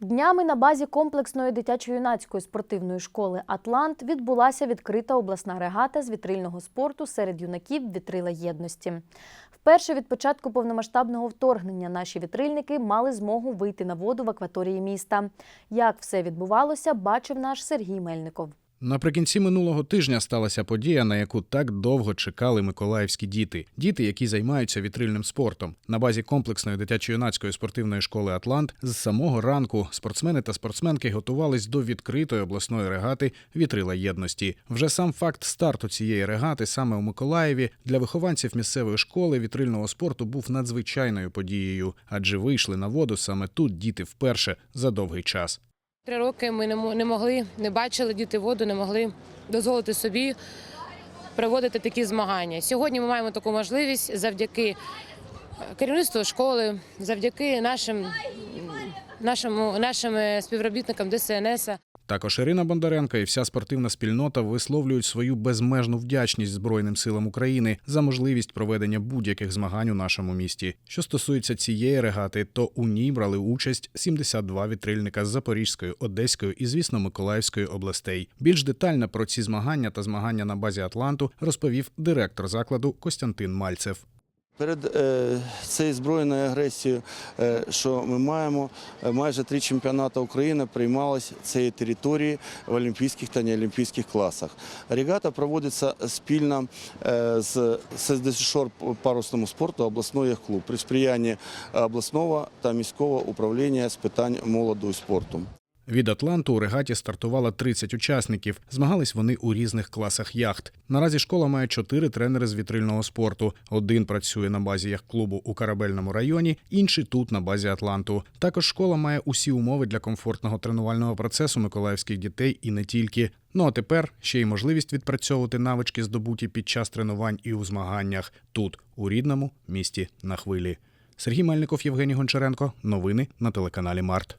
Днями на базі комплексної дитячо-юнацької спортивної школи Атлант відбулася відкрита обласна регата з вітрильного спорту серед юнаків вітрила єдності. Вперше від початку повномасштабного вторгнення наші вітрильники мали змогу вийти на воду в акваторії міста. Як все відбувалося, бачив наш Сергій Мельников. Наприкінці минулого тижня сталася подія, на яку так довго чекали миколаївські діти. Діти, які займаються вітрильним спортом. На базі комплексної дитячо-юнацької спортивної школи Атлант з самого ранку спортсмени та спортсменки готувались до відкритої обласної регати Вітрила єдності. Вже сам факт старту цієї регати саме у Миколаєві для вихованців місцевої школи вітрильного спорту був надзвичайною подією, адже вийшли на воду саме тут діти вперше за довгий час. Три роки ми не мо- не могли, не бачили діти воду, не могли дозволити собі проводити такі змагання. Сьогодні ми маємо таку можливість завдяки е, керівництву школи, завдяки нашим, нашому, нашим е, співробітникам ДСНС. Також Ірина Бондаренко і вся спортивна спільнота висловлюють свою безмежну вдячність Збройним силам України за можливість проведення будь-яких змагань у нашому місті. Що стосується цієї регати, то у ній брали участь 72 вітрильника з Запорізької, Одеської і, звісно, Миколаївської областей. Більш детально про ці змагання та змагання на базі Атланту розповів директор закладу Костянтин Мальцев. Перед е, цією збройною агресією, е, що ми маємо, е, майже три чемпіонати України приймалися цієї території в олімпійських та неолімпійських класах. Регата проводиться спільно з ССДШОР парусному спорту обласної клуб при сприянні обласного та міського управління з питань молоду і спорту. Від Атланту у регаті стартувало 30 учасників. Змагались вони у різних класах яхт. Наразі школа має чотири тренери з вітрильного спорту. Один працює на базі яхт-клубу у корабельному районі, інший тут на базі Атланту. Також школа має усі умови для комфортного тренувального процесу миколаївських дітей і не тільки. Ну а тепер ще й можливість відпрацьовувати навички, здобуті під час тренувань і у змаганнях тут, у рідному місті на хвилі. Сергій Мельников, Євгеній Гончаренко. Новини на телеканалі Март.